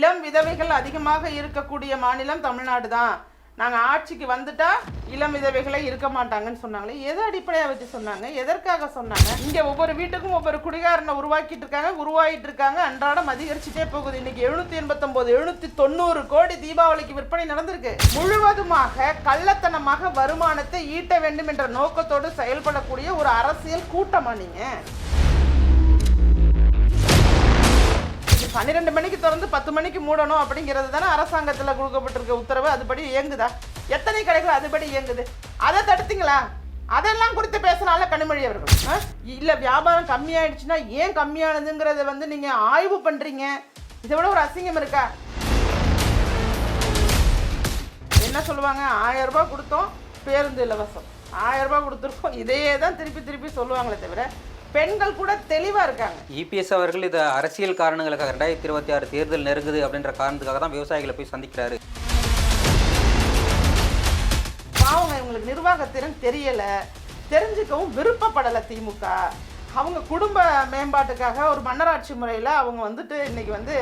இளம் விதவைகள் அதிகமாக இருக்கக்கூடிய மாநிலம் தமிழ்நாடு தான் நாங்கள் ஆட்சிக்கு வந்துட்டா இளம் விதவைகளே இருக்க மாட்டாங்கன்னு சொன்னாங்களே. எதை அடிப்படையாக வச்சு சொன்னாங்க? எதற்காக சொன்னாங்க? இங்கே ஒவ்வொரு வீட்டுக்கும் ஒவ்வொரு குடிகாரனை உருவாக்கிட்டு இருக்காங்க உருவாகிட்டு இருக்காங்க. அன்றாடம் அதிகரிச்சுட்டே போகுது. இன்னைக்கு எழுநூத்தி எண்பத்தொன்பது எழுநூத்தி தொண்ணூறு கோடி தீபாவளிக்கு விற்பனை நடந்திருக்கு. முழுவதுமாக கள்ளத்தனமாக வருமானத்தை ஈட்ட வேண்டும் என்ற நோக்கத்தோடு செயல்படக்கூடிய ஒரு அரசியல் கூட்டமா நீங்க? பன்னிரெண்டு மணிக்கு திறந்து பத்து மணிக்கு மூடணும் அப்படிங்கிறது தானே அரசாங்கத்தில் கொடுக்கப்பட்டிருக்க உத்தரவு. அதுபடி இயங்குதா? எத்தனை கடைகள் அதுபடி இயங்குது? அதை தடுத்தீங்களா? அதெல்லாம் குறித்து பேசலாம்ல கனிமொழி அவர்கள். ஆ? வியாபாரம் கம்மியாயிடுச்சுன்னா ஏன் கம்மியானதுங்கிறத வந்து நீங்கள் ஆய்வு பண்ணுறீங்க இதை விட ஒரு அசிங்கம் இருக்கா? என்ன சொல்லுவாங்க? ஆயிரம் ரூபாய் கொடுத்தோம் பேருந்து இலவசம். ஆயிரம் ரூபாய் கொடுத்துருக்கோம். இதையே தான் திருப்பி திருப்பி சொல்லுவாங்களே தவிர பெண்கள் கூட தெளிவா இருக்காங்க. இபிஎஸ் அவர்கள் இது அரசியல் காரணங்களுக்காக ரெண்டாயிரத்தி இருபத்தி ஆறு தேர்தல் நெருங்குது அப்படின்ற காரணத்துக்காக தான் விவசாயிகளை போய் சந்திக்கிறாரு. பாவங்க இவங்களுக்கு நிர்வாகத்திறன் தெரியல. தெரிஞ்சுக்கவும் விருப்பப்படலை திமுக. அவங்க குடும்ப மேம்பாட்டுக்காக ஒரு மன்னராட்சி முறையில் அவங்க வந்துட்டு இன்னைக்கு வந்து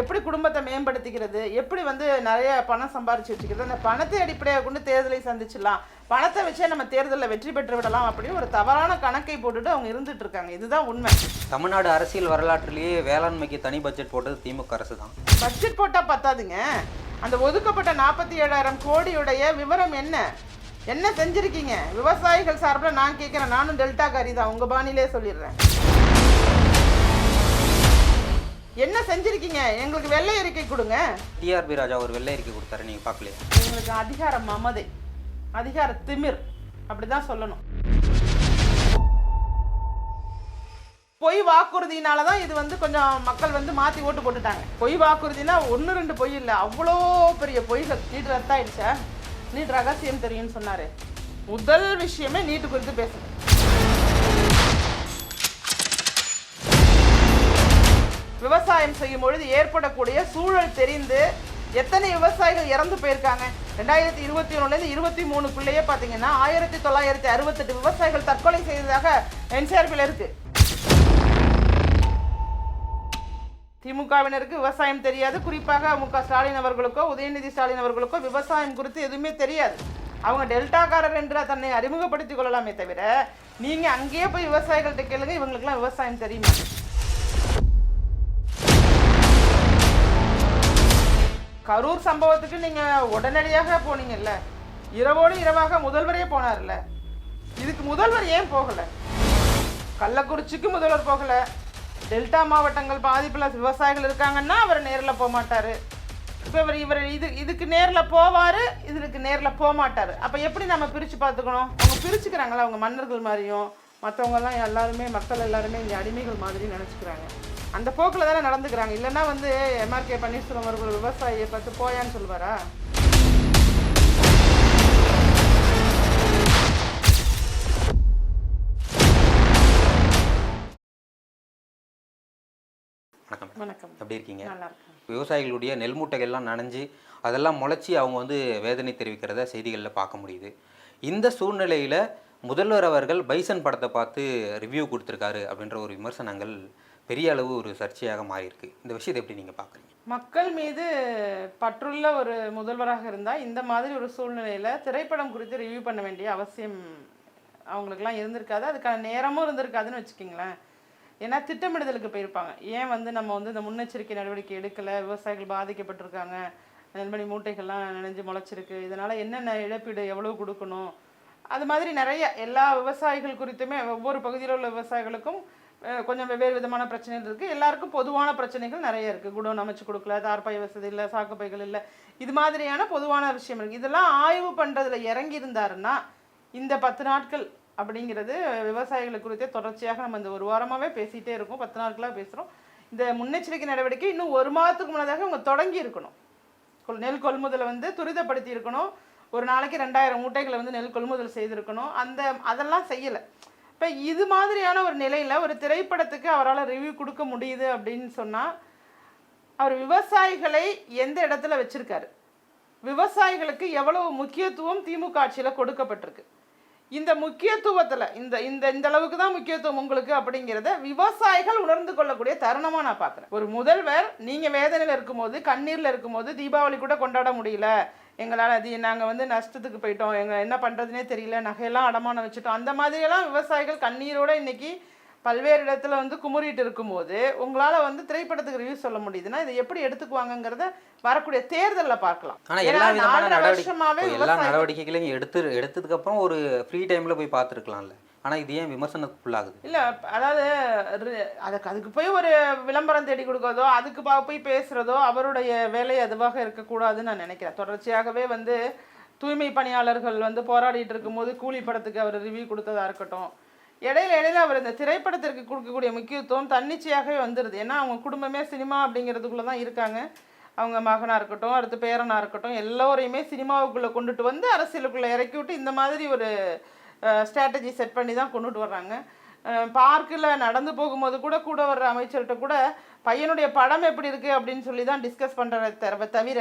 எப்படி குடும்பத்தை மேம்படுத்திக்கிறது எப்படி வந்து நிறைய பணம் சம்பாரிச்சு வச்சுக்கிறது அந்த பணத்தை அடிப்படையாக கொண்டு தேர்தலை சந்திச்சிடலாம் பணத்தை வச்சே நம்ம தேர்தலில் வெற்றி பெற்று விடலாம் அப்படின்னு ஒரு தவறான கணக்கை போட்டுட்டு அவங்க இருந்துட்டு இருக்காங்க. இதுதான் உண்மை. தமிழ்நாடு அரசியல் வரலாற்றிலேயே வேளாண்மைக்கு தனி பட்ஜெட் போட்டது திமுக அரசு தான். பட்ஜெட் போட்டால் பத்தாதுங்க. அந்த ஒதுக்கப்பட்ட நாற்பத்தி ஏழாயிரம் கோடியுடைய விவரம் என்ன? என்ன செஞ்சிருக்கீங்க? விவசாயிகள் சார்பில் நான் கேட்குறேன் நானும் டெல்டா காரி தான். உங்கள் பாணியிலே சொல்லிடுறேன். என்ன செஞ்சிருக்கீங்க? எங்களுக்கு வெள்ளை அறிக்கை கொடுங்க. டிஆர்பி ராஜா ஒரு வெள்ளை அறிக்கை கொடுத்தாரு. நீங்கள் பார்க்கலையா? எங்களுக்கு அதிகார மமதை. அதிகார திமிர். அப்படிதான் சொல்லணும். பொய் வாக்குறுதினால தான் இது வந்து கொஞ்சம் மக்கள் வந்து மாற்றி ஓட்டு போட்டுட்டாங்க. பொய் வாக்குறுதினா ஒன்று ரெண்டு பொய் இல்லை. அவ்வளோ பெரிய பொய்கள் நீட் ரத்தாயிடுச்சா? நீட் ரகசியம் தெரியும்னு சொன்னார். முதல் விஷயமே நீட்டு குறித்து பேசுங்க விவசாயம் செய்யும் பொழுது ஏற்படக்கூடிய சூழல் தெரிந்து எத்தனை விவசாயிகள் இறந்து போயிருக்காங்க? ரெண்டாயிரத்தி இருபத்தி ஒன்றுலேருந்து இருபத்தி மூணுக்குள்ளேயே பார்த்தீங்கன்னா ஆயிரத்தி தொள்ளாயிரத்தி அறுபத்தெட்டு விவசாயிகள் தற்கொலை செய்ததாக என்சிஆர்பியில் இருக்குது திமுகவினருக்கு விவசாயம் தெரியாது. குறிப்பாக மு க ஸ்டாலின் அவர்களுக்கோ உதயநிதி ஸ்டாலின் அவர்களுக்கோ விவசாயம் குறித்து எதுவுமே தெரியாது. அவங்க டெல்டாக்காரர் என்று தன்னை அறிமுகப்படுத்திக் கொள்ளலாமே தவிர நீங்கள் அங்கேயே போய் விவசாயிகள்கிட்ட கேளுங்க இவங்களுக்குலாம் விவசாயம் தெரியுமா? கரூர் சம்பவத்துக்கு நீங்கள் உடனடியாக போனீங்கல்ல? இரவோடு இரவாக முதல்வரே போனார்ல? இதுக்கு முதல்வர் ஏன் போகலை? கள்ளக்குறிச்சிக்கு முதல்வர் போகலை? டெல்டா மாவட்டங்கள் பாதிப்பில் விவசாயிகள் இருக்காங்கன்னா அவர் நேரில் போக மாட்டார். இப்போ இவர் இவர் இது இதுக்கு நேரில் போவார் இதுக்கு நேரில் போக மாட்டார். அப்போ எப்படி நம்ம பிரித்து பார்த்துக்கணும்? அவங்க பிரிச்சுக்கிறாங்களா? அவங்க மன்னர்கள் மாதிரியும் மற்றவங்கெல்லாம் எல்லாருமே மக்கள் எல்லாருமே இங்கே அடிமைகள் மாதிரி நினச்சிக்கிறாங்க. அந்த போக்கில் தானே நடந்துக்கிறாங்க. இல்லைன்னா வந்து எம்ஆர்கே பன்னீர்செல்வம் அவர்கள் விவசாயியை பார்த்து போயான்னு சொல்லுவாரா வணக்கம். எப்படி இருக்கீங்க? விவசாயிகளுடைய நெல் மூட்டைகள்லாம் நனைஞ்சு அதெல்லாம் முளைச்சி அவங்க வந்து வேதனை தெரிவிக்கிறத செய்திகளில் பார்க்க முடியுது. இந்த சூழ்நிலையில் முதல்வர் அவர்கள் பைசன் படத்தை பார்த்து ரிவ்யூ கொடுத்துருக்காரு அப்படின்ற ஒரு விமர்சனங்கள் பெரிய அளவு ஒரு சர்ச்சையாக மாறியிருக்கு. இந்த விஷயத்தை எப்படி நீங்கள் பார்க்குறீங்க? மக்கள் மீது பற்றுள்ள ஒரு முதல்வராக இருந்தால் இந்த மாதிரி ஒரு சூழ்நிலையில் திரைப்படம் குறித்து ரிவ்யூ பண்ண வேண்டிய அவசியம் அவங்களுக்குலாம் இருந்திருக்காது. அதுக்கான நேரமும் இருந்திருக்காதுன்னு வச்சுக்கிங்களேன். ஏன்னா திட்டமிடுதலுக்கு போயிருப்பாங்க. ஏன் வந்து நம்ம வந்து இந்த முன்னெச்சரிக்கை நடவடிக்கை எடுக்கலை? விவசாயிகள் பாதிக்கப்பட்டிருக்காங்க. நெல்மணி மூட்டைகள்லாம் நினைஞ்சு முளைச்சிருக்கு. இதனால் என்னென்ன இழப்பீடு எவ்வளோ கொடுக்கணும்? அது மாதிரி நிறைய எல்லா விவசாயிகள் குறித்துமே ஒவ்வொரு பகுதியில் உள்ள விவசாயிகளுக்கும் கொஞ்சம் வெவ்வேறு விதமான பிரச்சனைகள் இருக்குது எல்லாருக்கும் பொதுவான பிரச்சனைகள் நிறைய இருக்குது குடோன் அமைச்சு கொடுக்கல தார்பாய் வசதி இல்லை சாக்குப்பைகள் இல்லை. இது மாதிரியான பொதுவான விஷயம் இருக்குது இதெல்லாம் ஆய்வு பண்ணுறதுல இறங்கி இருந்தாருன்னா இந்த பத்து நாட்கள் அப்படிங்கிறது விவசாயிகள் குறித்தே தொடர்ச்சியாக நம்ம இந்த ஒரு வாரமாகவே பேசிகிட்டே இருக்கோம். பத்து நாட்களாக பேசுகிறோம் இந்த முன்னெச்சரிக்கை நடவடிக்கை இன்னும் ஒரு மாதத்துக்கு முன்னதாக இவங்க தொடங்கி இருக்கணும். கொள்- நெல் கொள்முதலை வந்து துரிதப்படுத்தி இருக்கணும். ஒரு நாளைக்கு ரெண்டாயிரம் மூட்டைகளை வந்து நெல் கொள்முதல் செய்திருக்கணும். அந்த அதெல்லாம் செய்யலை. இப்போ இது மாதிரியான ஒரு நிலையில் ஒரு திரைப்படத்துக்கு அவரால் ரிவ்யூ கொடுக்க முடியுது அப்படின்னு சொன்னால் அவர் விவசாயிகளை எந்த இடத்துல வச்சுருக்காரு? விவசாயிகளுக்கு எவ்வளவு முக்கியத்துவம் திமுக ஆட்சியில் கொடுக்கப்பட்டிருக்கு? இந்த முக்கியத்துவத்தில் இந்த இந்த இந்த அளவுக்கு தான் முக்கியத்துவம் உங்களுக்கு அப்படிங்கிறத விவசாயிகள் உணர்ந்து கொள்ளக்கூடிய தருணமாக நான் பார்க்குறேன். ஒரு முதல்வர் நீங்கள் வேதனையில் இருக்கும்போது கண்ணீரில் இருக்கும்போது தீபாவளி கூட கொண்டாட முடியல. எங்களால் அது நாங்கள் வந்து நஷ்டத்துக்கு போயிட்டோம். எங்கள் என்ன பண்ணுறதுனே தெரியல. நகையெல்லாம் அடமானம் வச்சுட்டோம். அந்த மாதிரியெல்லாம் விவசாயிகள் கண்ணீரோட இன்னைக்கு பல்வேறு இடத்துல வந்து குமுறிட்டு இருக்கும்போது உங்களால் வந்து திரைப்படத்துக்கு ரிவ்யூ சொல்ல முடியுதுன்னா இதை எப்படி எடுத்துக்குவாங்கங்கிறத வரக்கூடிய தேர்தலில் பார்க்கலாம். ஆனா ஏன்னா எல்லா விதமான இப்போ எல்லா நடவடிக்கைகளையும் எடுத்து எடுத்ததுக்கு அப்புறம் ஒரு ஃப்ரீ டைம்ல போய் பார்த்துருக்கலாம்ல. ஆனா இது ஏன் விமர்சனத்துக்குள்ளாகுது? இல்ல அதாவது அதுக்கு அதுக்கு போய் ஒரு விளம்பரம் தேடி கொடுக்கறதோ அதுக்கு போய் பேசுறதோ அவருடைய வேலை அதுவாக இருக்கக்கூடாதுன்னு நான் நினைக்கிறேன். தொடர்ச்சியாகவே வந்து தூய்மை பணியாளர்கள் வந்து போராடிட்டு இருக்கும்போது கூலி படத்துக்கு அவர் ரிவ்யூ கொடுத்ததா இருக்கட்டும் இடையில இடையில அவர் இந்த திரைப்படத்திற்கு கொடுக்கக்கூடிய முக்கியத்துவம் தன்னிச்சையாகவே வந்துடுது ஏன்னா அவங்க குடும்பமே சினிமா அப்படிங்கிறதுக்குள்ள தான் இருக்காங்க. அவங்க மகனாக இருக்கட்டும் அடுத்து பேரனாக இருக்கட்டும் எல்லோரையுமே சினிமாவுக்குள்ளே கொண்டுட்டு வந்து அரசியலுக்குள்ளே இறக்கி விட்டு இந்த மாதிரி ஒரு ஸ்ட்ராட்டஜி செட் பண்ணி தான் கொண்டுட்டு வர்றாங்க. பார்க்கில் நடந்து போகும்போது கூட கூட வர்ற அமைச்சர்கிட்ட கூட பையனுடைய படம் எப்படி இருக்கு அப்படின்னு சொல்லி தான் டிஸ்கஸ் பண்ணுறத தவிர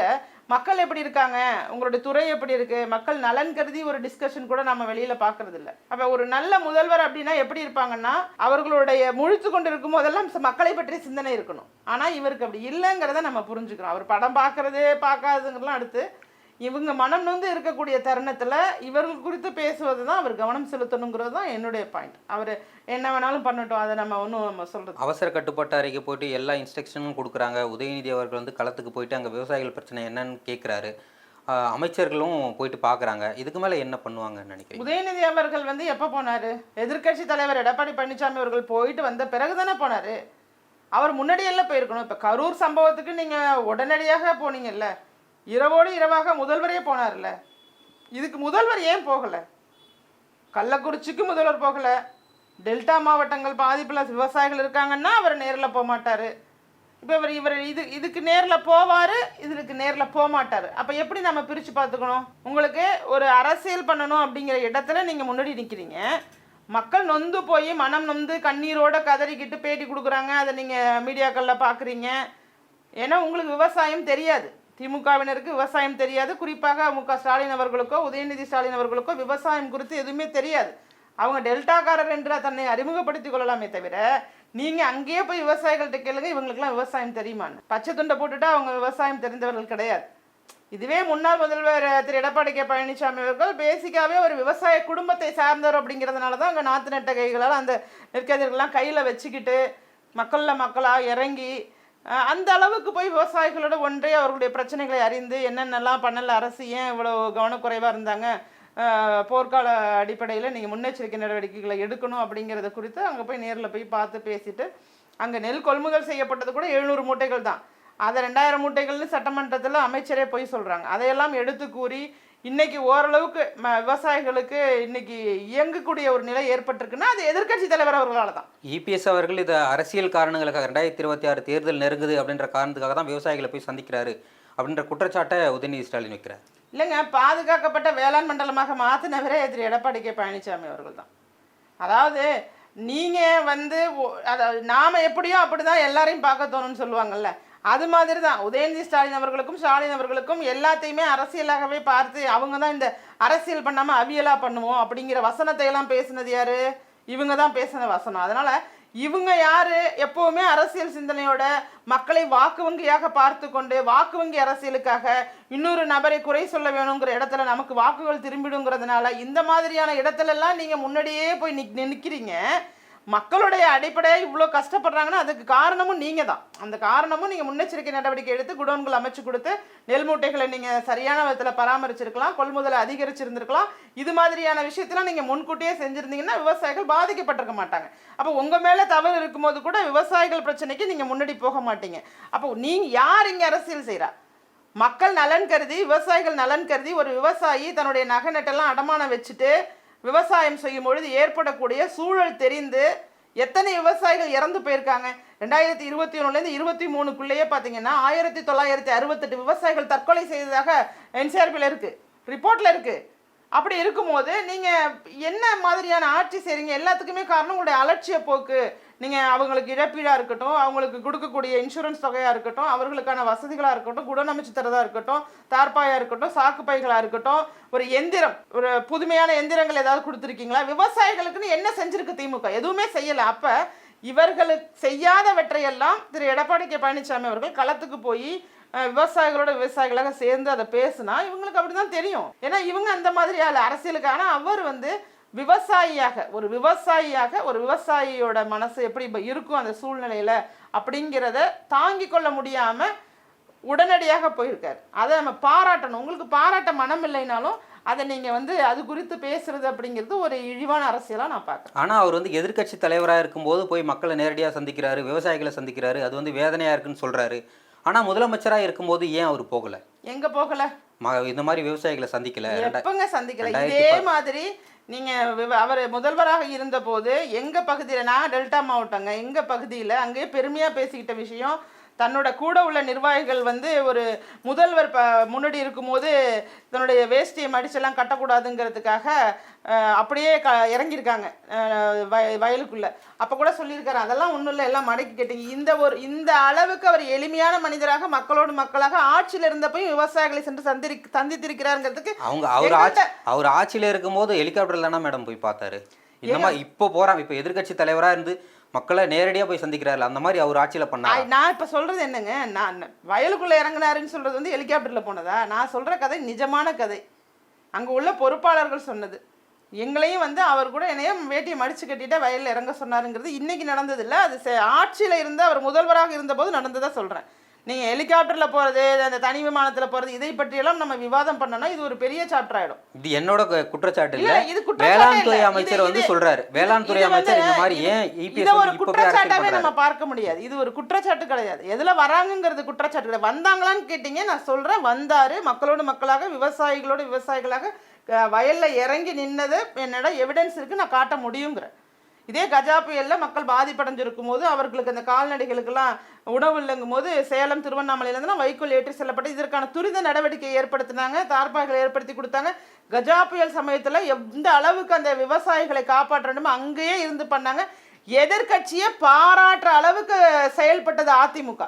மக்கள் எப்படி இருக்காங்க உங்களுடைய துறை எப்படி இருக்கு மக்கள் நலன் கருதி ஒரு டிஸ்கஷன் கூட நம்ம வெளியில பார்க்கறது இல்ல அப்ப ஒரு நல்ல முதல்வர் அப்படின்னா எப்படி இருப்பாங்கன்னா அவர்களுடைய முழித்து கொண்டு இருக்கும் போதெல்லாம் மக்களை பற்றிய சிந்தனை இருக்கணும். ஆனா இவருக்கு அப்படி இல்லைங்கிறத நம்ம புரிஞ்சுக்கிறோம். அவர் படம் பார்க்கறது பார்க்காதுங்கலாம் அடுத்து இவங்க மனம் நொந்து இருக்கக்கூடிய தருணத்துல இவர்கள் குறித்து பேசுவது தான் அவர் கவனம் செலுத்தணுங்கிறது தான் என்னுடைய பாயிண்ட் அவர் என்ன வேணாலும் பண்ணட்டும் அதை நம்ம ஒன்றும் நம்ம சொல்றது அவசர கட்டுப்பாட்டு அறைக்கு போயிட்டு எல்லா இன்ஸ்ட்ரக்ஷனும் கொடுக்குறாங்க. உதயநிதி அவர்கள் வந்து களத்துக்கு போயிட்டு அங்கே விவசாயிகள் பிரச்சனை என்னன்னு கேட்குறாரு அமைச்சர்களும் போயிட்டு பார்க்குறாங்க இதுக்கு மேலே என்ன பண்ணுவாங்கன்னு நினைக்கிறீங்க? உதயநிதி அவர்கள் வந்து எப்போ போனாரு? எதிர்க்கட்சி தலைவர் எடப்பாடி பழனிசாமி அவர்கள் போயிட்டு வந்த பிறகு தானே போனாரு. அவர் முன்னாடியெல்லாம் போயிருக்கணும். இப்போ கரூர் சம்பவத்துக்கு நீங்கள் உடனடியாக போனீங்கல்ல. இரவோடு இரவாக முதல்வரே போனார்ல. இதுக்கு முதல்வர் ஏன் போகலை? கள்ளக்குறிச்சிக்கு முதல்வர் போகலை. டெல்டா மாவட்டங்கள் பாதிப்பில் விவசாயிகள் இருக்காங்கன்னா அவர் நேரில் போக மாட்டார். இப்போ இவர் இவர் இது இதுக்கு நேரில் போவார் இதுக்கு நேரில் போக மாட்டார். அப்போ எப்படி நம்ம பிரித்து பார்த்துக்கணும்? உங்களுக்கு ஒரு அரசியல் பண்ணணும் அப்படிங்கிற இடத்துல நீங்கள் முன்னாடி நிற்கிறீங்க மக்கள் நொந்து போய் மனம் நொந்து கண்ணீரோட கதறிக்கிட்டு பேட்டி கொடுக்குறாங்க. அதை நீங்கள் மீடியாக்களில் பார்க்குறீங்க ஏன்னா உங்களுக்கு விவசாயம் தெரியாது. திமுகவினருக்கு விவசாயம் தெரியாது. குறிப்பாக மு க ஸ்டாலின் அவர்களுக்கோ உதயநிதி ஸ்டாலின் அவர்களுக்கோ விவசாயம் குறித்து எதுவுமே தெரியாது. அவங்க டெல்டாக்காரர் என்று தன்னை அறிமுகப்படுத்திக் கொள்ளலாமே தவிர நீங்கள் அங்கேயே போய் விவசாயிகள்கிட்ட கேளுங்க இவங்களுக்குலாம் விவசாயம் தெரியுமான்னு. பச்சை துண்டை போட்டுட்டா அவங்க விவசாயம் தெரிந்தவர்கள் கிடையாது. இதுவே முன்னாள் முதல்வர் திரு. எடப்பாடி கே. பழனிசாமி அவர்கள் பேசிக்காவே ஒரு விவசாய குடும்பத்தை சார்ந்தவர் அப்படிங்கிறதுனால தான் அங்கே நாற்று நட்ட கைகளால் அந்த நெற்கதிர்கள்லாம் கையில் வச்சுக்கிட்டு மக்களில் மக்களாக இறங்கி அந்த அளவுக்கு போய் விவசாயிகளோட ஒன்றே அவர்களுடைய பிரச்சனைகளை அறிந்து என்னென்னலாம் பண்ணல அரசு ஏன் இவ்வளோ கவனக்குறைவாக இருந்தாங்க? போர்க்கால அடிப்படையில் நீங்கள் முன்னெச்சரிக்கை நடவடிக்கைகளை எடுக்கணும் அப்படிங்கிறத குறித்து அங்கே போய் நேரில் போய் பார்த்து பேசிட்டு அங்கே நெல் கொள்முதல் செய்யப்பட்டது கூட எழுநூறு மூட்டைகள் தான். அதை ரெண்டாயிரம் மூட்டைகள்னு சட்டமன்றத்தில் அமைச்சரே போய் சொல்கிறாங்க அதையெல்லாம் எடுத்து கூறி இன்னைக்கு ஓரளவுக்கு ம விவசாயிகளுக்கு இன்னைக்கு இயங்கக்கூடிய ஒரு நிலை ஏற்பட்டிருக்குன்னா அது எதிர்க்கட்சி தலைவர் அவர்களால் தான் இபிஎஸ் அவர்கள் இதை அரசியல் காரணங்களுக்காக ரெண்டாயிரத்தி இருபத்தி ஆறு தேர்தல் நெருங்குது அப்படின்ற காரணத்துக்காக தான் விவசாயிகளை போய் சந்திக்கிறாரு அப்படின்ற குற்றச்சாட்டை உதயநிதி ஸ்டாலின் வைக்கிறார். இல்லைங்க பாதுகாக்கப்பட்ட வேளாண் மண்டலமாக மாற்றினவரே திரு எடப்பாடி கே. பழனிசாமி அவர்கள் தான் அதாவது நீங்கள் வந்து அதாவது நாம் எப்படியோ அப்படி தான் எல்லாரையும் பார்க்க தோணும்னு சொல்லுவாங்கல்ல அது மாதிரி தான் உதயநிதி ஸ்டாலின் அவர்களுக்கும் ஸ்டாலின் அவர்களுக்கும் எல்லாத்தையுமே அரசியலாகவே பார்த்து அவங்க தான் இந்த அரசியல் பண்ணாமல் அவியலாக பண்ணுவோம் அப்படிங்கிற வசனத்தை எல்லாம் பேசுனது யார்? இவங்க தான் பேசின வசனம். அதனால் இவங்க யார்? எப்போவுமே அரசியல் சிந்தனையோட மக்களை வாக்கு வங்கியாக பார்த்து கொண்டு வாக்கு வங்கி அரசியலுக்காக இன்னொரு நபரை குறை சொல்ல வேணுங்கிற இடத்துல நமக்கு வாக்குகள் திரும்பிடுங்கிறதுனால இந்த மாதிரியான இடத்துலலாம் நீங்கள் முன்னாடியே போய் நிக் நிற்கிறீங்க மக்களுடைய அடிப்படையாக இவ்வளோ கஷ்டப்படுறாங்கன்னா அதுக்கு காரணமும் நீங்கள் தான் அந்த காரணமும் நீங்கள் முன்னெச்சரிக்கை நடவடிக்கை எடுத்து குடோன்கள் அமைச்சு கொடுத்து நெல் மூட்டைகளை நீங்கள் சரியான விதத்தில் பராமரிச்சிருக்கலாம் கொள்முதலை அதிகரிச்சிருந்திருக்கலாம். இது மாதிரியான விஷயத்தெல்லாம் நீங்கள் முன்கூட்டியே செஞ்சுருந்தீங்கன்னா விவசாயிகள் பாதிக்கப்பட்டிருக்க மாட்டாங்க. அப்போ உங்கள் மேலே தவறு இருக்கும்போது கூட விவசாயிகள் பிரச்சனைக்கு நீங்கள் முன்னாடி போக மாட்டீங்க. அப்போ நீங்கள் யார் இங்கே அரசியல் செய்கிறா மக்கள் நலன் கருதி விவசாயிகள் நலன் கருதி ஒரு விவசாயி தன்னுடைய நகை நட்டெல்லாம் அடமானம் வச்சுட்டு விவசாயம் செய்யும் பொழுது ஏற்படக்கூடிய சூழல் தெரிந்து எத்தனை விவசாயிகள் இறந்து போயிருக்காங்க? ரெண்டாயிரத்தி இருபத்தி ஒன்றுலேருந்து இருபத்தி மூணுக்குள்ளேயே பார்த்தீங்கன்னா ஆயிரத்தி தொள்ளாயிரத்தி அறுபத்தெட்டு விவசாயிகள் தற்கொலை செய்ததாக என்சிஆர்பியில் இருக்குது ரிப்போர்ட்டில் இருக்குது அப்படி இருக்கும்போது நீங்கள் என்ன மாதிரியான ஆட்சி செய்கிறீங்க எல்லாத்துக்குமே காரணம் உங்களுடைய அலட்சிய போக்கு. நீங்கள் அவங்களுக்கு இழப்பீடாக இருக்கட்டும் அவங்களுக்கு கொடுக்கக்கூடிய இன்சூரன்ஸ் தொகையாக இருக்கட்டும் அவர்களுக்கான வசதிகளாக இருக்கட்டும் குடநமைச்சு தரதாக இருக்கட்டும் தார்ப்பாயாக இருக்கட்டும் சாக்கு இருக்கட்டும் ஒரு எந்திரம் ஒரு புதுமையான எந்திரங்கள் ஏதாவது கொடுத்துருக்கீங்களா? விவசாயிகளுக்குன்னு என்ன செஞ்சுருக்கு திமுக? எதுவுமே செய்யலை. அப்போ இவர்களுக்கு செய்யாதவற்றையெல்லாம் திரு. எடப்பாடி கே. பழனிசாமி அவர்கள் களத்துக்கு போய் விவசாயிகளோட விவசாயிகளாக சேர்ந்து அதை பேசுனா இவங்களுக்கு அப்படிதான் தெரியும். ஏன்னா இவங்க அந்த மாதிரி ஆள். அரசியலுக்கு அவர் வந்து விவசாயியாக ஒரு விவசாயியாக ஒரு விவசாயியோட மனசு எப்படி இப்போ இருக்கும் அந்த சூழ்நிலையில அப்படிங்கிறத தாங்கி கொள்ள முடியாம உடனடியாக போயிருக்காரு. அதை நம்ம பாராட்டணும். உங்களுக்கு பாராட்ட மனம் இல்லைனாலும் அதை நீங்க வந்து அது குறித்து பேசுறது அப்படிங்கிறது ஒரு இழிவான அரசியலாக நான் பார்க்குறேன். ஆனால் அவர் வந்து எதிர்க்கட்சி தலைவராக இருக்கும்போது போய் மக்களை நேரடியாக சந்திக்கிறாரு விவசாயிகளை சந்திக்கிறாரு. அது வந்து வேதனையாக இருக்குன்னு சொல்கிறாரு ஆனா முதலமைச்சரா இருக்கும்போது ஏன் அவர் போகல? எங்க போகல? இந்த மாதிரி விவசாயிகளை சந்திக்கல. எப்பங்க சந்திக்கல? இதே மாதிரி நீங்க அவர் முதல்வராக இருந்தபோது எங்க பகுதியில நான் டெல்டா மாவட்டங்க எங்க பகுதியில அங்கேயே பெருமையா பேசிக்கிட்ட விஷயம் தன்னோட கூட உள்ள நிர்வாகிகள் வந்து ஒரு முதல்வர் ப முன்னாடி இருக்கும்போது தன்னுடைய வேஷ்டியை மடிச்செல்லாம் கட்டக்கூடாதுங்கிறதுக்காக அப்படியே க இறங்கியிருக்காங்க வய வயலுக்குள்ள. அப்போ கூட சொல்லியிருக்காரு அதெல்லாம் ஒன்றும் இல்லை எல்லாம் மடக்கி கேட்டீங்க. இந்த ஒரு இந்த அளவுக்கு அவர் எளிமையான மனிதராக மக்களோடு மக்களாக ஆட்சியில் இருந்தப்பையும் விவசாயிகளை சென்று சந்திரி சந்தித்திருக்கிறாருங்கிறதுக்கு அவங்க அவர் ஆட்சி அவர் ஆட்சியில இருக்கும்போது ஹெலிகாப்டர்ல தானே மேடம் போய் பார்த்தாரு? இந்த மாதிரி இப்போ போறாங்க இப்போ எதிர்க்கட்சி தலைவரா இருந்து மக்களை நேரடியாக போய் சந்திக்கிறாரு அந்த மாதிரி அவர் ஆட்சியில் பண்ணாரு? நான் இப்போ சொல்றது என்னங்க நான் வயலுக்குள்ளே இறங்குனாருன்னு சொல்றது வந்து ஹெலிகாப்டரில் போனதா? நான் சொல்ற கதை நிஜமான கதை. அங்கே உள்ள பொறுப்பாளர்கள் சொன்னது. எங்களையும் வந்து அவர் கூட என்னையும் வேட்டியை மடிச்சு கட்டிட்டு வயலில் இறங்க சொன்னாருங்கிறது இன்னைக்கு நடந்ததில்லை. அது செ- இருந்து அவர் முதல்வராக இருந்தபோது நடந்ததாக சொல்கிறேன் நீங்க ஹெலிகாப்டர்ல போறது அந்த தனி விமானத்துல போறது இதை பற்றியெல்லாம் நம்ம விவாதம் பண்ணோம்னா இது ஒரு பெரிய சாப்டர் ஆயிடும் இது என்னோட குற்றச்சாட்டு இல்ல, இது வேளாண். துறை இது- அமைச்சர் வந்து இது- சொல்றாரு வேளாண் துறை இது அமைச்சர் இந்த மாதிரி இது- ஏன் இதை இபிஎஸ் ஒரு பண்றாரு நம்ம பார்க்க முடியாது. இது ஒரு குற்றச்சாட்டு கிடையாது. எதுல வராங்கங்கிறது குற்றச்சாட்டு கிடையாது. வந்தாங்களான்னு கேட்டீங்க நான் சொல்றேன். வந்தாரு மக்களோடு மக்களாக விவசாயிகளோடு விவசாயிகளாக வயல்ல இறங்கி நின்னது என்னோட எவிடன்ஸ் இருக்கு நான் காட்ட முடியுங்கிறேன் இதே கஜா புயலில் மக்கள் பாதிப்படைஞ்சிருக்கும் போது அவர்களுக்கு அந்த கால்நடைகளுக்கெல்லாம் உணவு இல்லைங்கும் போது சேலம் திருவண்ணாமலையிலேருந்து தான் வைக்கோல் ஏற்றி செல்லப்பட்டு இதற்கான துரித நடவடிக்கை ஏற்படுத்தினாங்க தார்பாய்களை ஏற்படுத்தி கொடுத்தாங்க. கஜா புயல் சமயத்தில் எந்த அளவுக்கு அந்த விவசாயிகளை காப்பாற்றணுமோ அங்கேயே இருந்து பண்ணாங்க. எதிர்க்கட்சியை பாராட்டுற அளவுக்கு செயல்பட்டது அதிமுக.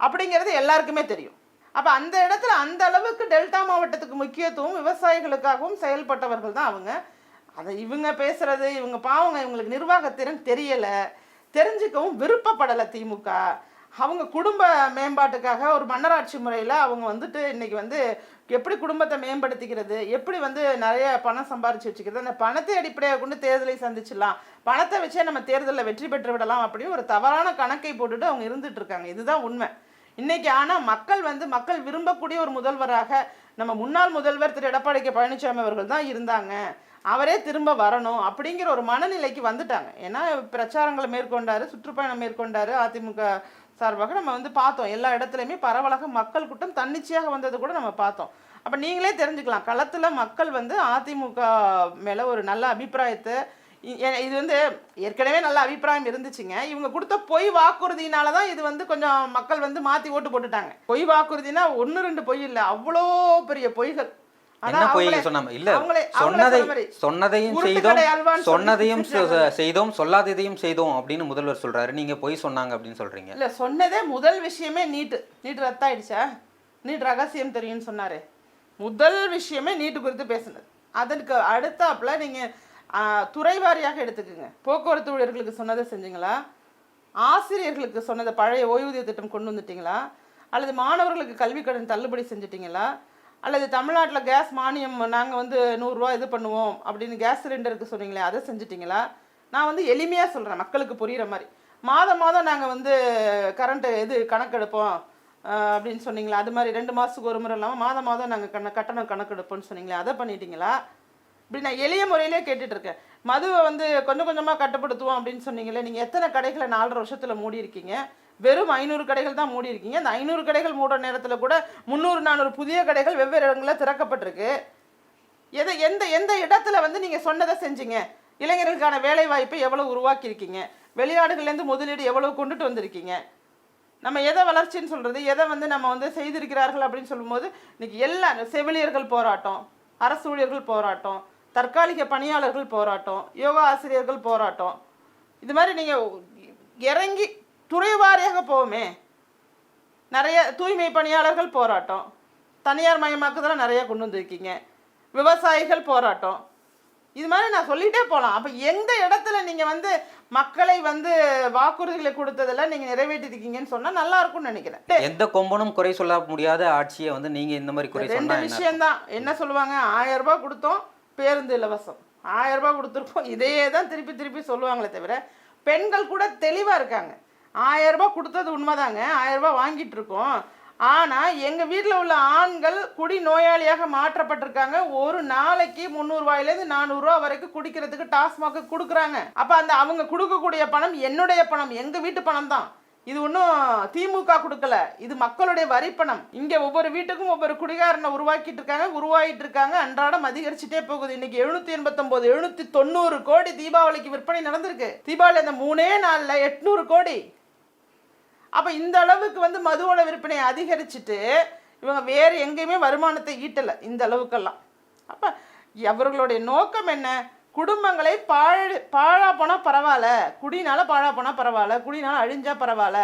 அப்படிங்கிறது எல்லாருக்குமே தெரியும். அப்போ அந்த இடத்துல அந்த அளவுக்கு டெல்டா மாவட்டத்துக்கு முக்கியத்துவம் விவசாயிகளுக்காகவும் செயல்பட்டவர்கள் தான் அவங்க. அதை இவங்க பேசுறது இவங்க பாவங்க இவங்களுக்கு நிர்வாகத்திறன் தெரியலை. தெரிஞ்சுக்கவும் விருப்பப்படலை திமுக. அவங்க குடும்ப மேம்பாட்டுக்காக ஒரு மன்னராட்சி முறையில் அவங்க வந்துட்டு இன்றைக்கி வந்து எப்படி குடும்பத்தை மேம்படுத்திக்கிறது எப்படி வந்து நிறைய பணம் சம்பாரிச்சு வச்சுக்கிறது அந்த பணத்தை அடிப்படையாக கொண்டு தேர்தலை சந்திச்சிடலாம் பணத்தை வச்சே நம்ம தேர்தலில் வெற்றி பெற்று விடலாம் அப்படின்னு ஒரு தவறான கணக்கை போட்டுட்டு அவங்க இருந்துட்டு இருக்காங்க. இதுதான் உண்மை. இன்னைக்கு ஆனால் மக்கள் வந்து மக்கள் விரும்பக்கூடிய ஒரு முதல்வராக நம்ம முன்னாள் முதல்வர் திரு எடப்பாடி கே பழனிசாமி அவர்கள் தான் இருந்தாங்க. அவரே திரும்ப வரணும் அப்படிங்கிற ஒரு மனநிலைக்கு வந்துட்டாங்க. ஏன்னா பிரச்சாரங்களை மேற்கொண்டார் சுற்றுப்பயணம் மேற்கொண்டாரு அதிமுக சார்பாக நம்ம வந்து பார்த்தோம். எல்லா இடத்துலையுமே பரவலாக மக்கள் கூட்டம் தன்னிச்சையாக வந்தது கூட நம்ம பார்த்தோம். அப்போ நீங்களே தெரிஞ்சுக்கலாம். களத்தில் மக்கள் வந்து அதிமுக மேலே ஒரு நல்ல அபிப்பிராயத்தை இது வந்து ஏற்கனவே நல்ல அபிப்பிராயம் இருந்துச்சுங்க. இவங்க கொடுத்த பொய் வாக்குறுதினால தான் இது வந்து கொஞ்சம் மக்கள் வந்து மாற்றி ஓட்டு போட்டுட்டாங்க. பொய் வாக்குறுதினா ஒன்று ரெண்டு பொய் இல்லை. அவ்வளோ பெரிய பொய்கள். என்ன போய் சொன்னாம? இல்ல சொன்னதை. சொன்னதையும் செய்தோம் சொன்னதையும். செய்தோம் சொல்லாததையும் செய்தோம் அப்படின்னு முதல்வர் சொல்றாரு. நீங்க பொய் சொன்னாங்க அப்படின்னு சொல்றீங்க. இல்ல சொன்னதே முதல் விஷயமே நீட்டு. நீட் ரத்தாயிடுச்சா நீட் ரகசியம் தெரியும்னு சொன்னாரு. முதல் விஷயமே நீட்டு குறித்து பேசுனது. அதற்கு அடுத்தாப்புல நீங்க துறை வாரியாக எடுத்துக்கோங்க. போக்குவரத்து ஊழியர்களுக்கு சொன்னதை செஞ்சீங்களா? ஆசிரியர்களுக்கு சொன்னதை பழைய ஓய்வூதிய திட்டம் கொண்டு வந்துட்டீங்களா? அல்லது மாணவர்களுக்கு கல்விக் கடன் தள்ளுபடி செஞ்சிட்டீங்களா? அல்லது தமிழ்நாட்டில் கேஸ் மானியம் நாங்கள் வந்து நூறுரூவா இது பண்ணுவோம் அப்படின்னு கேஸ் சிலிண்டருக்கு சொன்னீங்களே அதை செஞ்சிட்டிங்களா? நான் வந்து எளிமையாக சொல்கிறேன் மக்களுக்கு புரிகிற மாதிரி. மாதம் மாதம் நாங்கள் வந்து கரண்ட்டு இது கணக்கெடுப்போம் அப்படின்னு சொன்னீங்களா அது மாதிரி ரெண்டு மாதத்துக்கு ஒரு முறை இல்லாமல் மாதம் மாதம் நாங்கள் கண்ண கட்டணம் கணக்கெடுப்போம்னு சொன்னீங்களே அதை பண்ணிட்டீங்களா? இப்படி நான் எளிய முறையிலே கேட்டுட்ருக்கேன் மதுவை வந்து கொஞ்சம் கொஞ்சமாக கட்டுப்படுத்துவோம் அப்படின்னு சொன்னீங்களே நீங்கள் எத்தனை கடைகளை நாலரை வருஷத்தில் மூடி இருக்கீங்க வெறும் ஐநூறு கடைகள் தான் மூடி இருக்கீங்க அந்த ஐநூறு கடைகள் மூடுற நேரத்தில் கூட முந்நூறு நானூறு புதிய கடைகள் வெவ்வேறு இடங்களில் திறக்கப்பட்டிருக்கு. எதை எந்த எந்த இடத்துல வந்து நீங்கள் சொன்னதை செஞ்சீங்க? இளைஞர்களுக்கான வேலை வாய்ப்பை எவ்வளோ உருவாக்கியிருக்கீங்க? வெளிநாடுகள்லேருந்து முதலீடு எவ்வளோ கொண்டுட்டு வந்திருக்கீங்க? நம்ம எதை வளர்ச்சின்னு சொல்கிறது எதை வந்து நம்ம வந்து செய்திருக்கிறார்கள் அப்படின்னு சொல்லும்போது இன்னைக்கு எல்லா செவிலியர்கள் போராட்டம் அரசு ஊழியர்கள் போராட்டம் தற்காலிக பணியாளர்கள் போராட்டம் யோகா ஆசிரியர்கள் போராட்டம். இது மாதிரி நீங்கள் இறங்கி துறை வாரியாக போவோமே. நிறைய தூய்மை பணியாளர்கள் போராட்டம். தனியார் மயமாக்குதெல்லாம் நிறைய கொண்டு வந்திருக்கீங்க. விவசாயிகள் போராட்டம். இது மாதிரி நான் சொல்லிட்டே போகலாம் அப்போ எந்த இடத்துல நீங்கள் வந்து மக்களை வந்து வாக்குறுதிகளை கொடுத்ததெல்லாம் நீங்கள் நிறைவேற்றிருக்கீங்கன்னு சொன்னால் நல்லா இருக்கும்னு நினைக்கிறேன். எந்த கொம்பனும் குறை சொல்ல முடியாத ஆட்சியை வந்து நீங்க இந்த மாதிரி குறை ரெண்டு விஷயம்தான். என்ன சொல்லுவாங்க? ஆயிரம் ரூபாய் கொடுத்தோம் பேருந்து இலவசம். ஆயிரம் ரூபாய் கொடுத்துருக்கோம் இதையே தான் திருப்பி திருப்பி சொல்லுவாங்களே தவிர பெண்கள் கூட தெளிவாக இருக்காங்க. ஆயிரம் கொடுத்தது உண்மைதாங்க. ஆயிரம் வாங்கிட்டு இருக்கோம். ஆனால் எங்கள் வீட்டில் உள்ள ஆண்கள் குடி நோயாளியாக மாற்றப்பட்டிருக்காங்க. ஒரு நாளைக்கு முந்நூறுவாயிலேருந்து நானூறுரூவா வரைக்கும் குடிக்கிறதுக்கு டாஸ்மாக கொடுக்குறாங்க. அப்போ அந்த அவங்க கொடுக்கக்கூடிய பணம் என்னுடைய பணம் எங்கள் வீட்டு பணம் தான். இது ஒன்றும் திமுக கொடுக்கல. இது மக்களுடைய வரி பணம். இங்கே ஒவ்வொரு வீட்டுக்கும் ஒவ்வொரு குடிகாரனை உருவாக்கிட்டு இருக்காங்க. உருவாகிட்டு இருக்காங்க. அன்றாடம் அதிகரிச்சுட்டே போகுது. இன்னைக்கு எழுநூத்தி எண்பத்தொம்போது எழுநூத்தி தொண்ணூறு கோடி தீபாவளிக்கு விற்பனை நடந்திருக்கு. தீபாவளி அந்த மூணே நாளில் எட்நூறு கோடி. அப்போ இந்த அளவுக்கு வந்து மதுவோட விற்பனையை அதிகரிச்சுட்டு இவங்க வேறு எங்கேயுமே வருமானத்தை ஈட்டலை இந்த அளவுக்கெல்லாம். அப்போ அவர்களுடைய நோக்கம் என்ன? குடும்பங்களை பாழ் பாழா போனால் பரவாயில்ல குடினால பாழா போனால் பரவாயில்ல குடினால அழிஞ்சால் பரவாயில்ல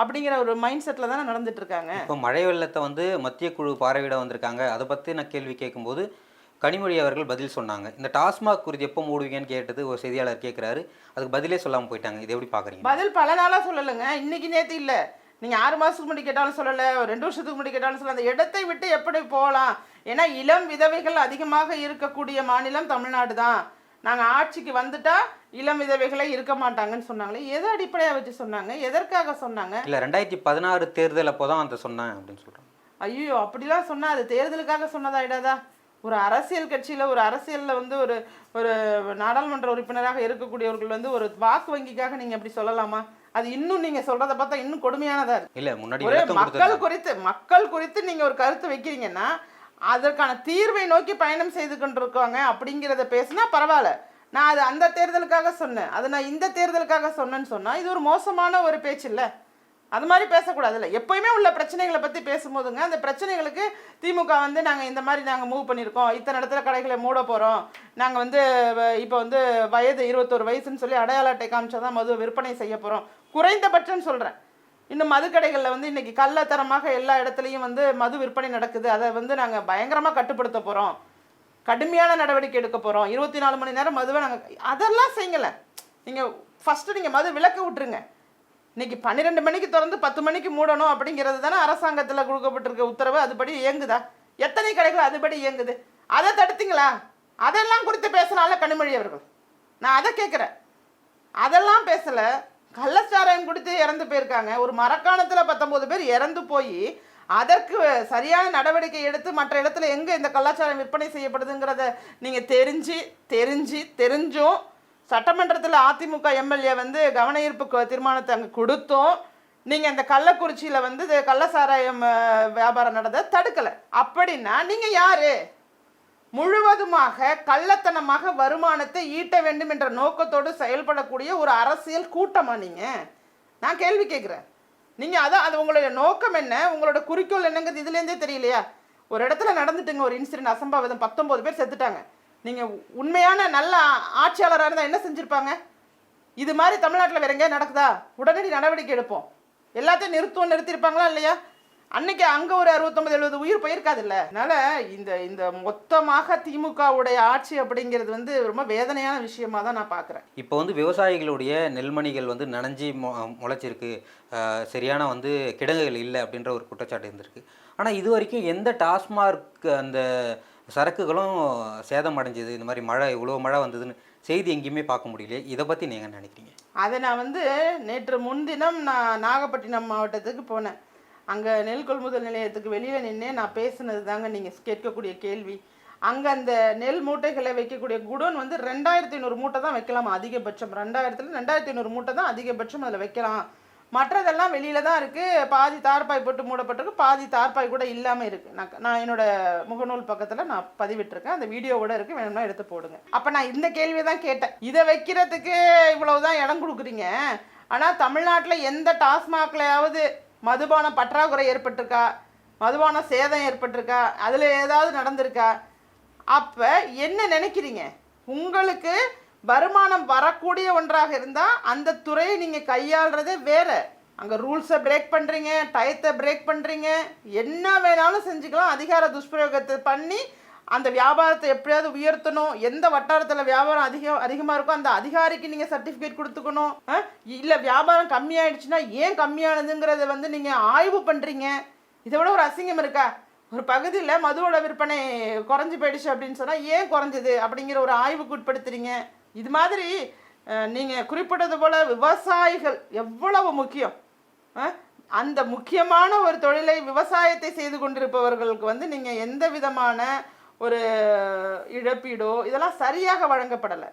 அப்படிங்கிற ஒரு மைண்ட் செட்டில் தானே நடந்துட்டு இருக்காங்க. இப்போ மழை வெள்ளத்தை வந்து மத்திய குழு பார்வையிட வந்திருக்காங்க. அதை பற்றி நான் கேள்வி கேட்கும்போது கனிமொழி அவர்கள் பதில் சொன்னாங்க. இந்த டாஸ்மாக் குறித்து எப்போ மூடுவீங்கன்னு கேட்டது ஒரு செய்தியாளர் கேட்குறாரு. அதுக்கு பதிலே சொல்லாமல் போயிட்டாங்க. இது எப்படி பார்க்குறீங்க? பதில் பல நாளாக சொல்லலைங்க. இன்னைக்கு நேற்று இல்லை. நீங்கள் ஆறு மாதத்துக்கு முன்னாடி கேட்டாலும் சொல்லலை ஒரு ரெண்டு வருஷத்துக்கு முன்னாடி கேட்டாலும் சொல்லலை. அந்த இடத்தை விட்டு எப்படி போகலாம்? ஏன்னா இளம் விதவைகள் அதிகமாக இருக்கக்கூடிய மாநிலம் தமிழ்நாடு தான். நாங்கள் ஆட்சிக்கு வந்துட்டா இளம் விதவைகளே இருக்க மாட்டாங்கன்னு சொன்னாங்களே. எதை அடிப்படையாக வச்சு சொன்னாங்க? எதற்காக சொன்னாங்க? இல்லை ரெண்டாயிரத்தி பதினாறு தேர்தல் அப்போ தான் அந்த சொன்னேன் அப்படின்னு சொல்கிறாங்க ஐயோ அப்படிலாம் சொன்னா அது தேர்தலுக்காக சொன்னதாயிடாதா? ஒரு அரசியல் கட்சியில் ஒரு அரசியலில் வந்து ஒரு ஒரு நாடாளுமன்ற உறுப்பினராக இருக்கக்கூடியவர்கள் வந்து ஒரு வாக்கு வங்கிக்காக நீங்கள் அப்படி சொல்லலாமா? அது இன்னும் நீங்கள் சொல்கிறத பார்த்தா இன்னும் கொடுமையானதா இருக்கு. இல்லை முன்னாடி மக்கள் குறித்து மக்கள் குறித்து நீங்கள் ஒரு கருத்து வைக்கிறீங்கன்னா அதற்கான தீர்வை நோக்கி பயணம் செய்து கொண்டிருக்காங்க அப்படிங்கிறத பேசினா பரவாயில்ல. நான் அது அந்த தேர்தலுக்காக சொன்னேன். அது நான் இந்த தேர்தலுக்காக சொன்னேன்னு சொன்னால் இது ஒரு மோசமான ஒரு பேச்சு இல்லை. அது மாதிரி பேசக்கூடாதுல்ல. எப்போயுமே உள்ள பிரச்சனைகளை பற்றி பேசும்போதுங்க அந்த பிரச்சனைகளுக்கு திமுக வந்து நாங்கள் இந்த மாதிரி நாங்கள் மூவ் பண்ணியிருக்கோம் இத்தனை இடத்துல கடைகளை மூட போகிறோம் நாங்கள் வந்து இப்போ வந்து வயது இருபத்தோரு வயசுன்னு சொல்லி அடையாள அட்டை காமிச்சா தான் மது விற்பனை செய்ய போகிறோம் குறைந்தபட்சம் சொல்கிறேன் இன்னும் மதுக்கடைகளில் வந்து இன்னைக்கு கள்ளத்தரமாக எல்லா இடத்துலையும் வந்து மது விற்பனை நடக்குது. அதை வந்து நாங்கள் பயங்கரமாக கட்டுப்படுத்த போகிறோம் கடுமையான நடவடிக்கை எடுக்க போகிறோம் இருபத்தி நாலு மணி நேரம் மதுவை நாங்கள் அதெல்லாம் செய்யலை நீங்கள் ஃபஸ்ட்டு நீங்கள் மது விளக்கு விட்டுருங்க. இன்னைக்கு பன்னிரெண்டு மணிக்கு திறந்து பத்து மணிக்கு மூடணும் அப்படிங்கிறது தானே அரசாங்கத்தில் கொடுக்கப்பட்டிருக்க உத்தரவு. அதுபடி இயங்குதா? எத்தனை கடைகள் அதுபடி இயங்குது? அதை தடுத்தீங்களா? அதெல்லாம் குறித்து பேசினால கனிமொழி அவர்கள். நான் அதை கேட்குறேன். அதெல்லாம் பேசலை. கள்ளச்சாராயம் குடித்து இறந்து போயிருக்காங்க. ஒரு மரக்காணத்தில் பத்தொம்போது பேர் இறந்து போய் அதற்கு சரியான நடவடிக்கை எடுத்து மற்ற இடத்துல எங்கே இந்த கலாச்சாரம் விற்பனை செய்யப்படுதுங்கிறத நீங்கள் தெரிஞ்சு தெரிஞ்சு தெரிஞ்சும் சட்டமன்றத்தில் அதிமுக எம்எல்ஏ வந்து கவன ஈர்ப்பு தீர்மானத்தை அங்கே கொடுத்தோம். நீங்கள் இந்த கள்ளக்குறிச்சியில் வந்து இது கள்ளசாராயம் வியாபாரம் நடந்த தடுக்கலை. அப்படின்னா நீங்கள் யார்? முழுவதுமாக கள்ளத்தனமாக வருமானத்தை ஈட்ட வேண்டும் என்ற நோக்கத்தோடு செயல்படக்கூடிய ஒரு அரசியல் கூட்டமாக நீங்கள் நான் கேள்வி கேட்குறேன் நீங்கள் அதான் அது உங்களுடைய நோக்கம் என்ன? உங்களோட குறிக்கோள் என்னங்கிறது இதுலேருந்தே தெரியலையா? ஒரு இடத்துல நடந்துட்டுங்க ஒரு இன்சிடென்ட் அசம்பாவிதம் பத்தொம்போது பேர் செத்துட்டாங்க. நீங்கள் உண்மையான நல்ல ஆட்சியாளராக இருந்தால் என்ன செஞ்சுருப்பாங்க? இது மாதிரி தமிழ்நாட்டில் வேற எங்கேயா நடக்குதா? உடனடி நடவடிக்கை எடுப்போம். எல்லாத்தையும் நிறுத்துவோம் நிறுத்தியிருப்பாங்களா இல்லையா? அன்னைக்கு அங்கே ஒரு அறுபத்தொம்பது எழுபது உயிர் போயிருக்காதுல்ல அதனால் இந்த இந்த மொத்தமாக திமுகவுடைய ஆட்சி அப்படிங்கிறது வந்து ரொம்ப வேதனையான விஷயமா தான் நான் பார்க்குறேன் இப்போ வந்து விவசாயிகளுடைய நெல்மணிகள் வந்து நனைஞ்சி மொ முளைச்சிருக்கு. சரியான வந்து கிடங்குகள் இல்லை அப்படின்ற ஒரு குற்றச்சாட்டு இருந்திருக்கு. ஆனால் இது வரைக்கும் எந்த டாஸ்மார்க் அந்த சரக்குகளும் சேதம் அடைஞ்சது இந்த மாதிரி மழை இவ்வளோ மழை வந்ததுன்னு செய்தி எங்கேயுமே பார்க்க முடியலையே. இதை பற்றி நீங்கள் நினைக்கிறீங்க? அதை நான் வந்து நேற்று முன்தினம் நான் நாகப்பட்டினம் மாவட்டத்துக்கு போனேன். அங்கே நெல் கொள்முதல் நிலையத்துக்கு வெளியில் நின்று நான் பேசுனது தாங்க நீங்கள் கேட்கக்கூடிய கேள்வி. அங்கே அந்த நெல் மூட்டைகளை வைக்கக்கூடிய குடோன் வந்து ரெண்டாயிரத்தி ஐநூறு மூட்டை தான் வைக்கலாம் அதிகபட்சம். ரெண்டாயிரத்துல ரெண்டாயிரத்தி ஐநூறு மூட்டை தான் அதிகபட்சம் அதில் வைக்கலாம். மற்றதெல்லாம் வெளியில தான் இருக்குது பாதி தார்பாய் போட்டு மூடப்பட்டிருக்கு பாதி தார்பாய் கூட இல்லாமல் இருக்குது நான் நான் என்னோட முகநூல் பக்கத்தில் நான் பதிவிட்டிருக்கேன். அந்த வீடியோவோட இருக்குது வேணும்னா எடுத்து போடுங்க. அப்போ நான் இந்த கேள்வியை தான் கேட்டேன். இதை வைக்கிறதுக்கு இவ்வளவுதான் இடம் கொடுக்குறீங்க. ஆனால் தமிழ்நாட்டில் எந்த டாஸ்மாக்லையாவது மதுபான பற்றாக்குறை ஏற்பட்டிருக்கா? மதுபான சேதம் ஏற்பட்டிருக்கா? அதில் ஏதாவது நடந்திருக்கா? அப்ப என்ன நினைக்கிறீங்க? உங்களுக்கு வருமானம் வரக்கூடிய ஒன்றாக இருந்தால் அந்த துறையை நீங்கள் கையாளுறதே வேறு. அங்கே ரூல்ஸை பிரேக் பண்ணுறீங்க டயத்தை பிரேக் பண்ணுறீங்க என்ன வேணாலும் செஞ்சுக்கலாம். அதிகார துஷ்பிரயோகத்தை பண்ணி அந்த வியாபாரத்தை எப்படியாவது உயர்த்தணும். எந்த வட்டாரத்தில் வியாபாரம் அதிகம் அதிகமாக இருக்கோ அந்த அதிகாரிக்கு நீங்கள் சர்டிஃபிகேட் கொடுத்துக்கணும். இல்லை வியாபாரம் கம்மியாயிடுச்சுன்னா ஏன் கம்மியானதுங்கிறத வந்து நீங்கள் ஆய்வு பண்ணுறீங்க இதை விட ஒரு அசிங்கம் இருக்கா? ஒரு பகுதியில் மதுவோட விற்பனை குறைஞ்சி போயிடுச்சு அப்படின்னு சொன்னால் ஏன் குறைஞ்சது? அப்படிங்கிற ஒரு ஆய்வுக்கு உட்படுத்துறீங்க. இது மாதிரி நீங்கள் குறிப்பிட்டது போல் விவசாயிகள் எவ்வளவு முக்கியம். அந்த முக்கியமான ஒரு தொழிலை விவசாயத்தை செய்து கொண்டிருப்பவர்களுக்கு வந்து நீங்கள் எந்த விதமான ஒரு இழப்பீடோ இதெல்லாம் சரியாக வழங்கப்படலை.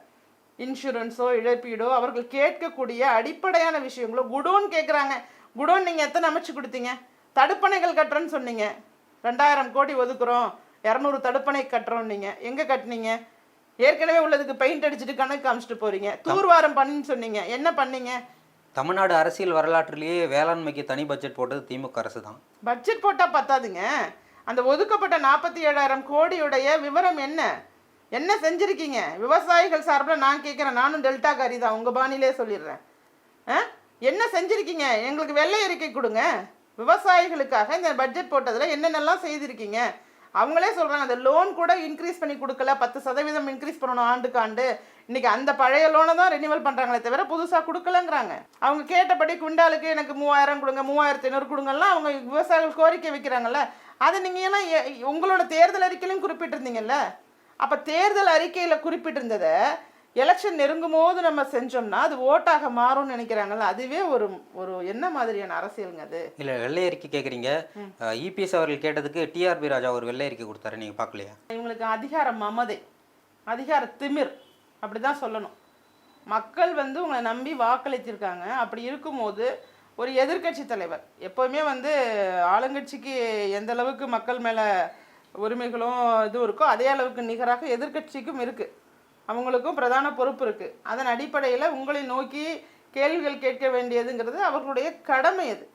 இன்சூரன்ஸோ இழப்பீடோ அவர்கள் கேட்கக்கூடிய அடிப்படையான விஷயங்களோ குடோன் கேட்குறாங்க குடோன் நீங்கள் எத்தனை அமைச்சு கொடுத்தீங்க? தடுப்பணைகள் கட்டுறேன்னு சொன்னீங்க. ரெண்டாயிரம் கோடி ஒதுக்குறோம். இரநூறு தடுப்பணை கட்டுறோம் நீங்கள் எங்கே கட்டுனீங்க? ஏற்கனவே உள்ளதுக்கு பெயிண்ட் அடிச்சுட்டு கணக்கு காமிச்சிட்டு போறீங்க. தூர்வாரம் பண்ணின்னு சொன்னீங்க. என்ன பண்ணீங்க? தமிழ்நாடு அரசியல் வரலாற்றிலேயே வேளாண்மைக்கு தனி பட்ஜெட் போட்டது திமுக அரசு தான் பட்ஜெட் போட்டால் பத்தாதுங்க. அந்த ஒதுக்கப்பட்ட நாற்பத்தி ஏழாயிரம் கோடியுடைய விவரம் என்ன? என்ன செஞ்சுருக்கீங்க? விவசாயிகள் சார்பில் நான் கேட்குறேன். நானும் டெல்டாக்காரி தான். உங்கள் பாணியிலே சொல்லிடுறேன். ஆ? என்ன செஞ்சுருக்கீங்க? எங்களுக்கு வெள்ளை அறிக்கை கொடுங்க. விவசாயிகளுக்காக இந்த பட்ஜெட் போட்டதில் என்னென்னலாம் செய்திருக்கீங்க? அவங்களே சொல்கிறாங்க அந்த லோன் கூட இன்க்ரீஸ் பண்ணி கொடுக்கல பத்து சதவீதம் இன்க்ரீஸ் பண்ணணும் ஆண்டுக்கு ஆண்டு இன்னைக்கு அந்த பழைய லோனை தான் ரினிவல் பண்ணுறாங்களே தவிர புதுசாக கொடுக்கலங்கிறாங்க. அவங்க கேட்டபடி குண்டாலுக்கு எனக்கு மூவாயிரம் கொடுங்க மூவாயிரத்தி ஐநூறு கொடுங்கலாம் அவங்க விவசாயிகள் கோரிக்கை வைக்கிறாங்கல்ல. அதை நீங்கள் ஏன்னா எ- உங்களோட தேர்தல் அறிக்கையிலும் குறிப்பிட்டிருந்தீங்கல்ல? அப்போ தேர்தல் அறிக்கையில் குறிப்பிட்டிருந்ததை எலெக்ஷன் நெருங்கும் போது நம்ம செஞ்சோம்னா அது ஓட்டாக மாறும்னு நினைக்கிறாங்கல்ல அதுவே ஒரு ஒரு என்ன மாதிரியான அரசியலுங்க அது? இல்லை வெள்ளை அறிக்கை கேட்குறீங்க இபிஎஸ் அவர்கள் கேட்டதுக்கு டிஆர்பி ராஜா ஒரு வெள்ளை அறிக்கை கொடுத்தாரு நீங்கள் பார்க்கலையா? இவங்களுக்கு அதிகார மமதை அதிகார திமிர் அப்படி தான் சொல்லணும். மக்கள் வந்து உங்களை நம்பி வாக்களித்திருக்காங்க. அப்படி இருக்கும்போது ஒரு எதிர்க்கட்சி தலைவர் எப்போவுமே வந்து ஆளுங்கட்சிக்கு எந்த அளவுக்கு மக்கள் மேலே உரிமைகளும் இது இருக்கோ அதே அளவுக்கு நிகராக எதிர்க்கட்சிக்கும் இருக்குது அவங்களுக்கும் பிரதான பொறுப்பு இருக்குது அதன் அடிப்படையில் உங்களை நோக்கி கேள்விகள் கேட்க வேண்டியதுங்கிறது அவர்களுடைய கடமை அது.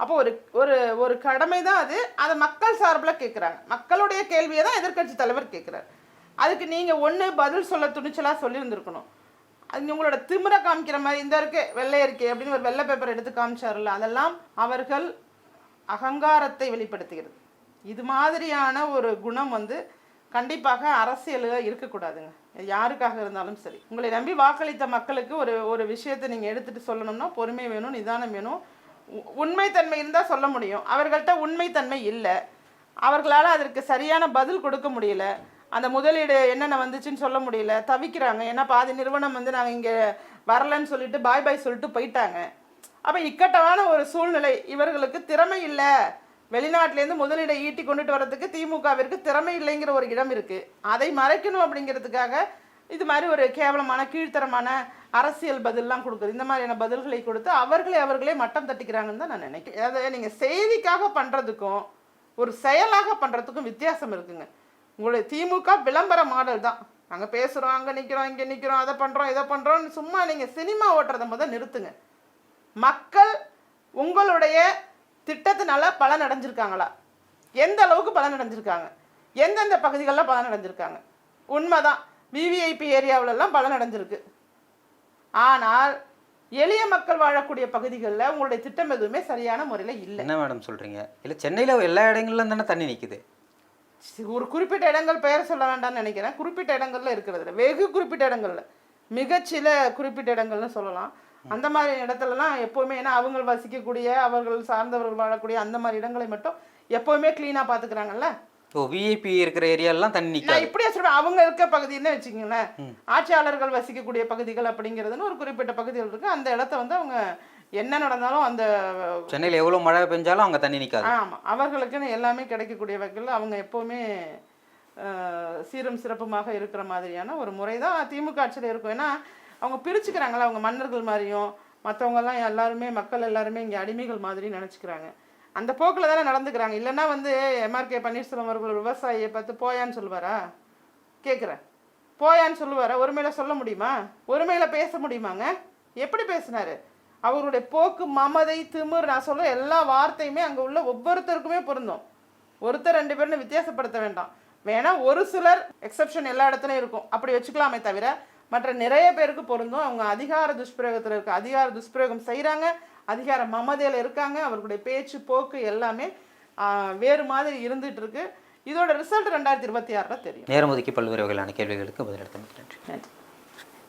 அப்போ ஒரு ஒரு ஒரு கடமை தான் அது. அதை மக்கள் சார்பில் கேட்குறாங்க மக்களுடைய கேள்வியை தான் எதிர்க்கட்சி தலைவர் கேட்குறாரு அதுக்கு நீங்கள் ஒன்று பதில் சொல்ல துணிச்சலாக சொல்லியிருந்திருக்கணும். அது உங்களோட திமிரை காமிக்கிற மாதிரி இந்த இருக்கு வெள்ளை இருக்கே அப்படின்னு ஒரு வெள்ளை பேப்பர் எடுத்து காமிச்சாருல்ல அதெல்லாம் அவர்கள் அகங்காரத்தை வெளிப்படுத்துகிறது. இது மாதிரியான ஒரு குணம் வந்து கண்டிப்பாக அரசியலில் இருக்கக்கூடாதுங்க. யாருக்காக இருந்தாலும் சரி. உங்களை நம்பி வாக்களித்த மக்களுக்கு ஒரு ஒரு விஷயத்தை நீங்கள் எடுத்துட்டு சொல்லணும்னா பொறுமை வேணும் நிதானம் வேணும். உ- உண்மைத்தன்மை இருந்தால் சொல்ல முடியும். அவர்கள்ட்ட உண்மைத்தன்மை இல்லை. அவர்களால் அதற்கு சரியான பதில் கொடுக்க முடியல. அந்த முதலீடு என்னென்ன வந்துச்சுன்னு சொல்ல முடியல. தவிக்கிறாங்க. ஏன்னா பாதி நிறுவனம் வந்து நாங்கள் இங்கே வரலன்னு சொல்லிட்டு பாய் பாய் சொல்லிட்டு போயிட்டாங்க. அப்போ இக்கட்டமான ஒரு சூழ்நிலை இவர்களுக்கு திறமை இல்லை. வெளிநாட்டிலேருந்து முதலீடை ஈட்டி கொண்டுட்டு வரதுக்கு திமுகவிற்கு திறமை இல்லைங்கிற ஒரு இடம் இருக்குது அதை மறைக்கணும் அப்படிங்கிறதுக்காக இது மாதிரி ஒரு கேவலமான கீழ்த்தரமான அரசியல் பதில்லாம் கொடுக்குது. இந்த மாதிரியான பதில்களை கொடுத்து அவர்களை அவர்களே மட்டம் தட்டிக்கிறாங்கன்னு தான் நான் நினைக்கிறேன். அதை நீங்கள் செய்திக்காக பண்ணுறதுக்கும் ஒரு செயலாக பண்ணுறதுக்கும் வித்தியாசம் இருக்குங்க. உங்களுடைய திமுக விளம்பர மாடல் தான். நாங்கள் பேசுகிறோம் அங்கே நிற்கிறோம் இங்கே நிற்கிறோம் அதை பண்ணுறோம் இதை பண்ணுறோம்னு சும்மா நீங்கள் சினிமா ஓட்டுறதை முதல் நிறுத்துங்க. மக்கள் உங்களுடைய திட்டத்தினால பலன் அடைஞ்சிருக்காங்களா எந்த அளவுக்கு பலன் அடைஞ்சிருக்காங்க எந்தெந்த பகுதிகளில் பலன் அடைஞ்சிருக்காங்க உண்மைதான் விவிஐபி ஏரியாவிலெல்லாம் பலன் அடைஞ்சிருக்கு ஆனால் எளிய மக்கள் வாழக்கூடிய பகுதிகளில் உங்களுடைய திட்டம் எதுவுமே சரியான முறையில் இல்லை. என்ன மேடம் சொல்கிறீங்க இல்லை சென்னையில் எல்லா இடங்கள்லாம் தானே தண்ணி நிற்குது ஒரு குறிப்பிட்ட இடங்கள் பெயர் சொல்ல வேண்டாம்னு நினைக்கிறேன். குறிப்பிட்ட இடங்கள்ல இருக்கிறது இல்ல. வெகு குறிப்பிட்ட இடங்கள்ல. மிகச்சில குறிப்பிட்ட இடங்கள்னு சொல்லலாம். அந்த மாதிரி இடத்துலலாம் எப்போவுமே ஏன்னா அவங்க வசிக்கக்கூடிய அவர்கள் சார்ந்தவர்கள் வாழக்கூடிய அந்த மாதிரி இடங்களை மட்டும் எப்போவுமே க்ளீனாக பார்த்துக்கிறாங்கல்ல ஓ விஐபி இருக்கிற ஏரியாலாம் தண்ணி நான் இப்படியே சொல்றேன். அவங்க இருக்க பகுதின்னு வச்சுக்கோங்களேன். ஆட்சியாளர்கள் வசிக்கக்கூடிய பகுதிகள் அப்படிங்கிறதுன்னு ஒரு குறிப்பிட்ட பகுதிகள் இருக்கு. அந்த இடத்த வந்து அவங்க என்ன நடந்தாலும் அந்த சென்னையில் எவ்வளோ மழை பெஞ்சாலும் அங்கே தண்ணி நிற்காது ஆமாம் அவர்களுக்குன்னு எல்லாமே கிடைக்கக்கூடிய வகையில் அவங்க எப்போவுமே சீரும் சிறப்புமாக இருக்கிற மாதிரியான ஒரு முறை தான் திமுக ஆட்சியில் இருக்கும். ஏன்னா அவங்க பிரிச்சுக்கிறாங்களா? அவங்க மன்னர்கள் மாதிரியும் மற்றவங்கெல்லாம் எல்லாருமே மக்கள் எல்லாருமே இங்கே அடிமைகள் மாதிரி நினச்சிக்கிறாங்க. அந்த போக்கில் தானே நடந்துக்கிறாங்க. இல்லைன்னா வந்து எம்ஆர்கே பன்னீர்செல்வம் அவர்கள் விவசாயியை பார்த்து போயான்னு சொல்லுவாரா? கேட்குறேன் போயான்னு சொல்லுவாரா? ஒருமையில சொல்ல முடியுமா? ஒருமையில பேச முடியுமாங்க? எப்படி பேசினார்? அவருடைய போக்கு மமதை திமிர் நான் சொல்ல எல்லா வார்த்தையுமே அங்கே உள்ள ஒவ்வொருத்தருக்குமே பொருந்தும். ஒருத்தர் ரெண்டு பேர்னு வித்தியாசப்படுத்த வேண்டாம். வேணால் ஒரு சிலர் எக்ஸெப்ஷன் எல்லா இடத்துலையும் இருக்கும். அப்படி வச்சுக்கலாமே தவிர மற்ற நிறைய பேருக்கு பொருந்தும். அவங்க அதிகார துஷ்பிரயோகத்தில் இருக்க அதிகார துஷ்பிரயோகம் செய்கிறாங்க அதிகார மமதையில் இருக்காங்க. அவர்களுடைய பேச்சு போக்கு எல்லாமே வேறு மாதிரி இருந்துட்டு இருக்கு இதோட ரிசல்ட் ரெண்டாயிரத்தி இருபத்தி ஆறில் தெரியும். நேரம் ஒதுக்கி பல்வேறு வகையிலான கேள்விகளுக்கு பதிலளித்தமைக்கு நன்றி. நன்றி.